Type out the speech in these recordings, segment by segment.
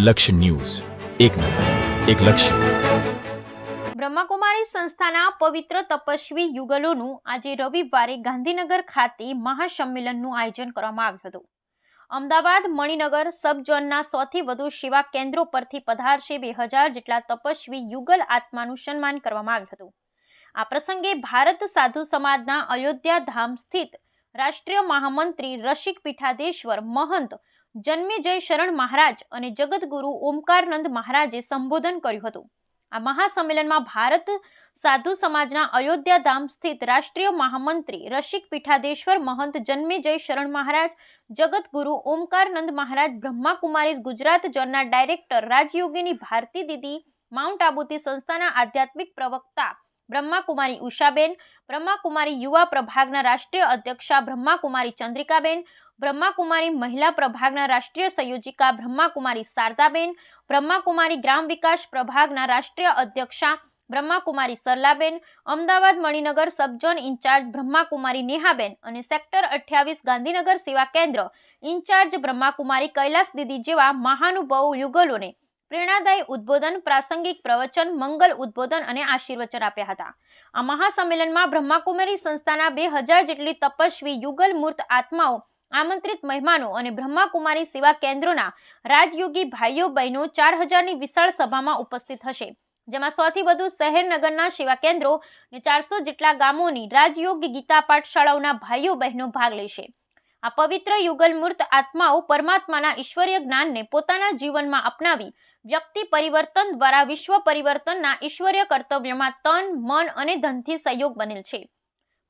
લક્ષ્ય ન્યૂઝ. એક નજર, એક લક્ષ્ય. બ્રહ્માકુમારી સંસ્થાના પવિત્ર તપસ્વી યુગલોનું આજે રવિવારે ગાંધીનગર ખાતે મહાસંમેલનનું આયોજન કરવામાં આવ્યું હતું. અમદાવાદ મણિનગર સબઝોનના સૌથી વધુ સેવા કેન્દ્રો પરથી પધારશે બે હજાર જેટલા તપસ્વી યુગલ આત્માનું સન્માન કરવામાં આવ્યું હતું. આ પ્રસંગે ભારત સાધુ સમાજના અયોધ્યા ધામ સ્થિત રાષ્ટ્રીય મહામંત્રી રસિક પીઠાધેશ્વર મહંત જન્મેજય શરણ મહારાજ અને જગતગુરુ ઓમકારનંદ મહારાજે સંબોધન કર્યું હતું. આ મહાસંમેલનમાં ભારત સાધુ સમાજના અયોધ્યા ધામ સ્થિત રાષ્ટ્રીય મહામંત્રી રસિક પીઠાદેશ્વર મહંત જન્મેજય શરણ મહારાજ જગતગુરુ ઓમકારનંદ મહારાજ, બ્રહ્માકુમારી ગુજરાત ઝોનના ડાયરેક્ટર, રાજયોગીની ભારતી દીદી, માઉન્ટ આબુથી સંસ્થાના આધ્યાત્મિક પ્રવક્તા બ્રહ્માકુમારી ઉષાબેન, બ્રહ્માકુમારી યુવા પ્રભાગના રાષ્ટ્રીય અધ્યક્ષા બ્રહ્માકુમારી ચંદ્રિકાબેન બ્રહ્માકુમારી મહિલા પ્રભાગના રાષ્ટ્રીય સંયોજિકા બ્રહ્માકુમારી શારદાબેન, બ્રહ્માકુમારી ગ્રામ વિકાસ પ્રભાગના રાષ્ટ્રીય અધ્યક્ષા બ્રહ્માકુમારી સરલાબેન, અમદાવાદ મણિનગર સબઝોન ઇન્ચાર્જ બ્રહ્માકુમારી નેહાબેન અને સેક્ટર અઠ્યાવીસ ગાંધીનગર સેવા કેન્દ્ર ઇન્ચાર્જ બ્રહ્માકુમારી કૈલાસ દીદી જેવા મહાનુભાવો યુગલોને પ્રેરણાદાયી ઉદ્બોધન, પ્રાસંગિક પ્રવચન, મંગલ ઉદ્બોધન અને આશીર્વચન આપ્યા હતા. આ મહાસંમેલનમાં બ્રહ્માકુમારી સંસ્થાના બે હજાર જેટલી તપસ્વી યુગલ મૂર્ત આત્માઓ આમંત્રિત મહેમાનો અને બ્રહ્માકુમારી સેવા કેન્દ્રોના રાજયોગી ભાઈઓ બહેનો ચાર હજારની વિશાળ સભામાં ઉપસ્થિત હશે, જેમાં સૌથી વધુ શહેર નગરના સેવા કેન્દ્રો અને ચારસો જેટલા ગામોની રાજયોગ ગીતા પાઠશાળાઓના ભાઈઓ બહેનો ભાગ લેશે. આ પવિત્ર યુગલ મૂર્ત આત્માઓ પરમાત્માના ઈશ્વરીય જ્ઞાનને પોતાના જીવનમાં અપનાવી વ્યક્તિ પરિવર્તન દ્વારા વિશ્વ પરિવર્તનના ઈશ્વરીય કર્તવ્યમાં તન, મન અને ધનથી સહયોગ બનેલ છે.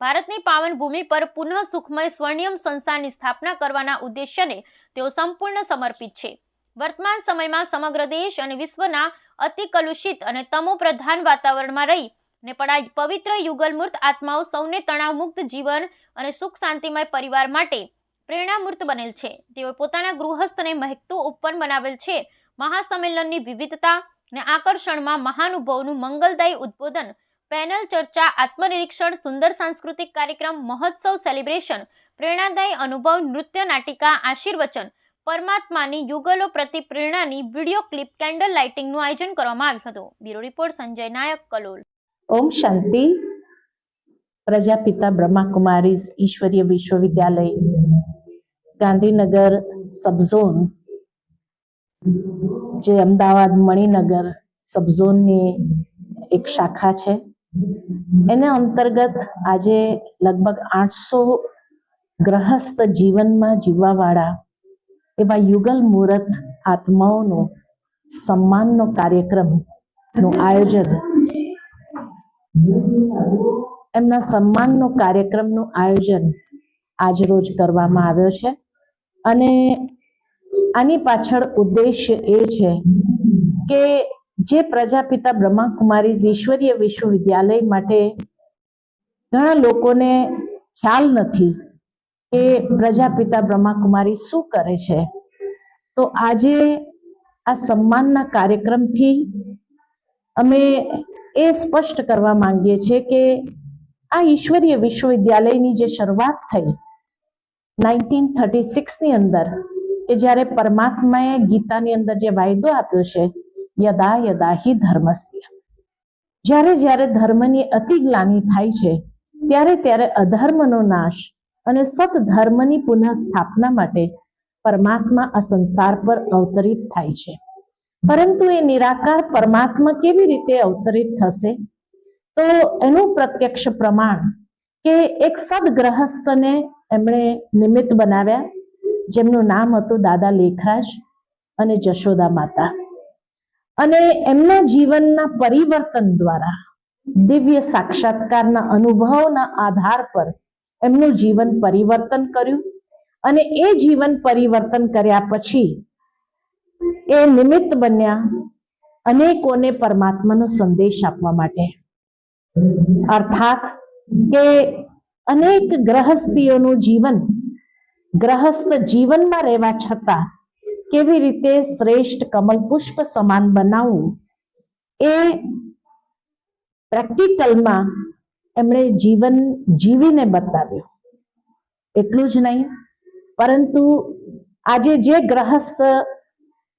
ભારતની પાવન ભૂમિ પર પુનઃ સુખમય સ્વર્ણિયમ સંસ્થાની સ્થાપના કરવાના ઉદ્દેશ્યને તેઓ સંપૂર્ણ સમર્પિત છે. વર્તમાન સમયમાં સમગ્ર દેશ અને વિશ્વના અતિ કલુષિત અને તમો પ્રધાન વાતાવરણમાં રહી ને પણ આ પવિત્ર યુગલમૂર્ત આત્માઓ સૌને તણાવમુક્ત જીવન અને સુખ શાંતિમય પરિવાર માટે પ્રેરણામૂર્ત બનેલ છે. તેઓ પોતાના ગૃહસ્થને મહેકતું ઉપવન બનાવેલ છે. મહાસંમેલનની વિવિધતા ને આકર્ષણમાં મહાનુભવનું મંગલદાયી ઉદ્બોધન પેનલ ચર્ચા, આત્મનિરીક્ષણ, સુંદર સાંસ્કૃતિક કાર્યક્રમ, મહોત્સવ, સેલિબ્રેશન, પ્રેરણાદાયી અનુભવ, નૃત્ય, નાટિકા, આશીર્વચન, પરમાત્માની યુગલો પ્રતિ પ્રેરણાની વીડિયો ક્લિપ, કેન્ડલ લાઇટિંગનું આયોજન કરવામાં આવ્યું હતું. Bureau report, Sanjay Nayak, Kalol. ઓમ શાંતિ. પ્રજાપિતા બ્રહ્માકુમારીઝ ઈશ્વરીય વિશ્વવિદ્યાલય, ગાંધીનગર સબઝોન, જે અમદાવાદ મણિનગર સબઝોનની એક શાખા છે. એના અંતર્ગત આજે લગભગ આઠસો ગ્રહસ્થ જીવનમાં જીવવાવાળા એવા યુગલ મુહૂર્ત આત્માઓનો સન્માનનો કાર્યક્રમનું આયોજન, એમના સન્માનનો કાર્યક્રમનું આયોજન આજરોજ કરવામાં આવ્યો છે. અને આની પાછળ ઉદ્દેશ્ય એ છે કે જે પ્રજાપિતા બ્રહ્માકુમારી ઈશ્વરીય વિશ્વવિદ્યાલય માટે ઘણા લોકોને ખ્યાલ નથી કે પ્રજાપિતા બ્રહ્માકુમારી શું કરે છે. તો આજે આ સન્માનના કાર્યક્રમથી અમે એ સ્પષ્ટ કરવા માંગીએ છીએ કે આ ઈશ્વરીય વિશ્વવિદ્યાલયની જે શરૂઆત થઈ નાઇન્ટીન થર્ટી સિક્સની અંદર કે જ્યારે પરમાત્માએ ગીતાની અંદર જે વાયદો આપ્યો છે યદા યદા હિ ધર્મસ્ય. જ્યારે જ્યારે ધર્મની અતિ ગ્લાની થાય છે, ત્યારે ત્યારે અધર્મનો નાશ અને સત ધર્મની પુનઃ સ્થાપના માટે પરમાત્મા આ સંસાર પર અવતરિત થાય છે. પરંતુ એ નિરાકાર પરમાત્મા કેવી રીતે અવતરિત થશે? તો એનું પ્રત્યક્ષ પ્રમાણ કે એક સદગ્રહસ્થને એમણે નિમિત્ત બનાવ્યા, જેમનું નામ હતું દાદા લેખરાજ અને જશોદા માતા. અને એમના જીવનના પરિવર્તન દ્વારા દિવ્ય સાક્ષાત્કારના અનુભવના આધાર પર એમનું જીવન પરિવર્તન કર્યું અને એ જીવન પરિવર્તન કર્યા પછી એ નિમિત્ત બન્યા અનેકોને પરમાત્માનો સંદેશ આપવા માટે. અર્થાત કે અનેક ગ્રહસ્થીઓનું જીવન ગ્રહસ્થ જીવનમાં રહેવા છતાં કેવી રીતે શ્રેષ્ઠ કમલ પુષ્પ સમાન બનાવવું? એ પ્રેક્ટિકલમાં એમણે જીવન જીવીને બતાવ્યું. એટલું જ નહીં, પરંતુ આજે જે ગ્રહસ્થ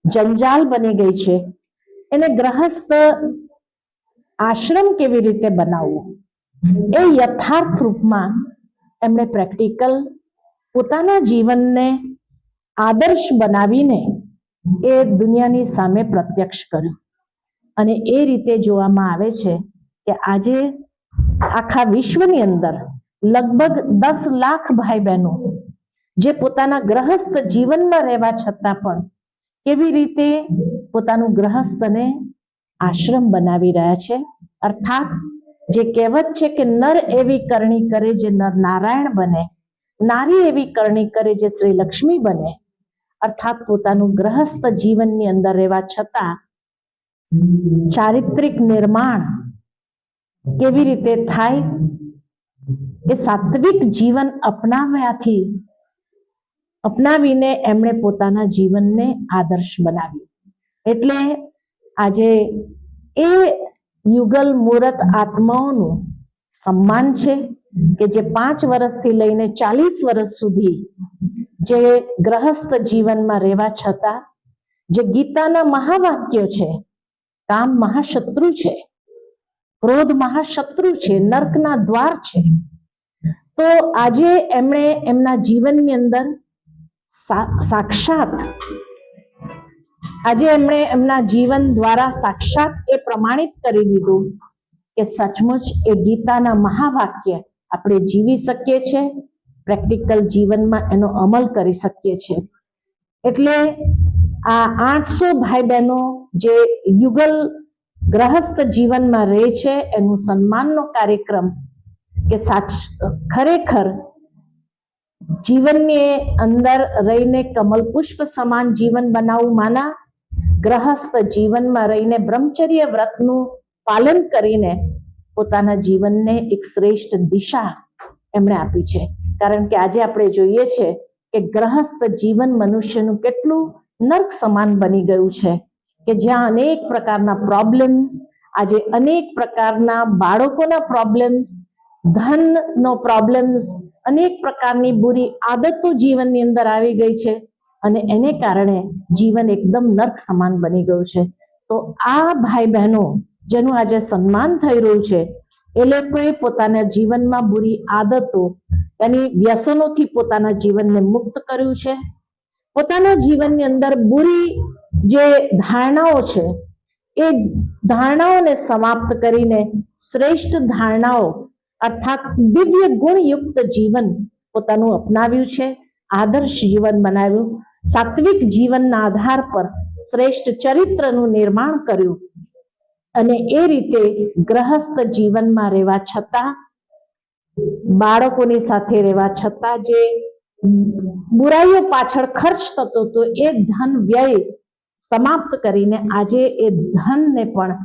જંજાલ બની ગઈ છે, એને ગ્રહસ્થ આશ્રમ કેવી રીતે બનાવવો? એ યથાર્થ રૂપમાં એમણે પ્રેક્ટિકલ પોતાના જીવનને આદર્શ બનાવીને એ દુનિયાની સામે પ્રત્યક્ષ કર્યું અને એ રીતે જોવામાં આવે છે કે આજે આખા વિશ્વની અંદર લગભગ દસ લાખ ભાઈ બહેનો જે પોતાના ગ્રહસ્થ જીવનમાં રહેવા છતાં પણ કેવી રીતે પોતાનું ગ્રહસ્થને આશ્રમ બનાવી રહ્યા છે. અર્થાત જે કહેવત છે કે નર એવી કરણી કરે જે નર નારાયણ બને, નારી એવી કરણી કરે જે શ્રી લક્ષ્મી બને અર્થાત પોતાનું ગ્રહસ્થ જીવનની અંદર રહેવા છતાં ચારિત્રિક નિર્માણ કેવી રીતે થાય એ સાત્વિક જીવન અપનાવ્યાથી અપનાવીને એમણે પોતાના જીવનને આદર્શ બનાવ્યું. એટલે આજે એ યુગલ મુહૂર્ત આત્માઓનું સન્માન છે કે જે પાંચ વર્ષથી લઈને ચાલીસ વર્ષ સુધી જે ગ્રહસ્થ જીવનમાં રહેવા છતાં, જે ગીતાના મહાવાક્યો છે, કામ મહાશત્રુ છે, ક્રોધ મહાશત્રુ છે, નર્કના દ્વાર છે, તો આજે એમણે એમના જીવનની અંદર સાક્ષાત, આજે એમણે એમના જીવન દ્વારા સાક્ષાત એ પ્રમાણિત કરી દીધું કે સચમુચ એ ગીતાના મહાવાક્ય આપણે જીવી શકીએ છીએ. પ્રેક્ટિકલ જીવનમાં એનો અમલ કરી શકીએ છીએ. એટલે આ આઠસો ભાઈ બહેનો જે યુગલ ગ્રહસ્થ જીવનમાં રહે છે, એનું સન્માનનો કાર્યક્રમ કે સાચ, ખરેખર જીવનની અંદર રહીને કમલ પુષ્પ સમાન જીવન બનાવવું માના ગ્રહસ્થ જીવનમાં રહીને બ્રહ્મચર્ય વ્રતનું પાલન કરીને પોતાના જીવનને એક શ્રેષ્ઠ દિશા એમણે આપી છે. કારણ કે આજે આપણે જોઈએ છે કે ગ્રહસ્થ જીવન મનુષ્યનું કેટલું નર્ક સમાન બની ગયું છે કે જ્યાં અનેક પ્રકારના પ્રોબ્લેમ્સ આજે અનેક પ્રકારના બાળકોના પ્રોબ્લેમ્સ ધનનો પ્રોબ્લેમ્સ અનેક પ્રકારની બુરી આદતો જીવનની અંદર આવી ગઈ છે અને એને કારણે જીવન એકદમ નર્ક સમાન બની ગયું છે. તો આ ભાઈ બહેનો, જેનું આજે સન્માન થઈ રહ્યું છે એ લોકોએ પોતાના જીવનમાં બુરી આદતો એની વ્યસનોથી પોતાના જીવનને મુક્ત કર્યું છે? પોતાના જીવનની અંદર બુરી જે ધારણાઓ છે, એ ધારણાઓને સમાપ્ત કરીને શ્રેષ્ઠ ધારણાઓ અર્થાત દિવ્ય ગુણયુક્ત જીવન પોતાનું અપનાવ્યું છે, આદર્શ જીવન બનાવ્યું, સાત્વિક જીવનના આધાર પર શ્રેષ્ઠ ચરિત્રનું નિર્માણ કર્યું અને એ રીતે ગ્રહસ્થ જીવનમાં રહેવા છતાં, બાળકોની સાથે રહેવા છતાં જે બુરાઈઓ પાછળ ખર્ચ થતો હતો એ ધન વ્યય સમાપ્ત કરીને આજે એ ધનને પણ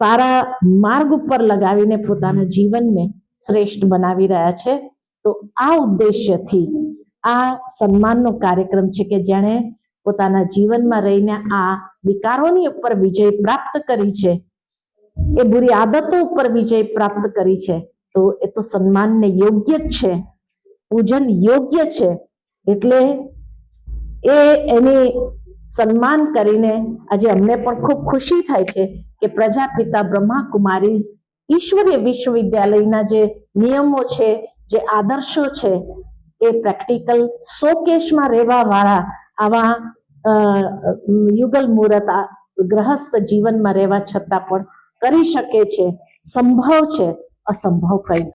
સારા માર્ગ ઉપર લગાવીને પોતાના જીવનને શ્રેષ્ઠ બનાવી રહ્યા છે. તો આ ઉદ્દેશ્યથી આ સન્માનનો કાર્યક્રમ છે કે જેણે પોતાના જીવનમાં રહીને આ વિકારોની ઉપર વિજય પ્રાપ્ત કરી છે. એ બુરી આદતો ઉપર વિજય પ્રાપ્ત કરી છે, તો એ તો સન્માનને યોગ્ય જ છે, પૂજન યોગ્ય છે, એટલે એ એની સન્માન કરીને આજે અમને પણ ખૂબ ખુશી થાય છે કે પ્રજાપિતા બ્રહ્મા કુમારી ઈશ્વરીય વિશ્વવિદ્યાલયના જે નિયમો છે, જે આદર્શો છે, એ પ્રેક્ટિકલ શોકેશમાં રહેવા વાળા આવા યુગલ મુહૂર્ત ગ્રહસ્થ જીવનમાં રહેવા છતાં પણ કરી શકે છે. સંભવ છે અસંભવ કઈ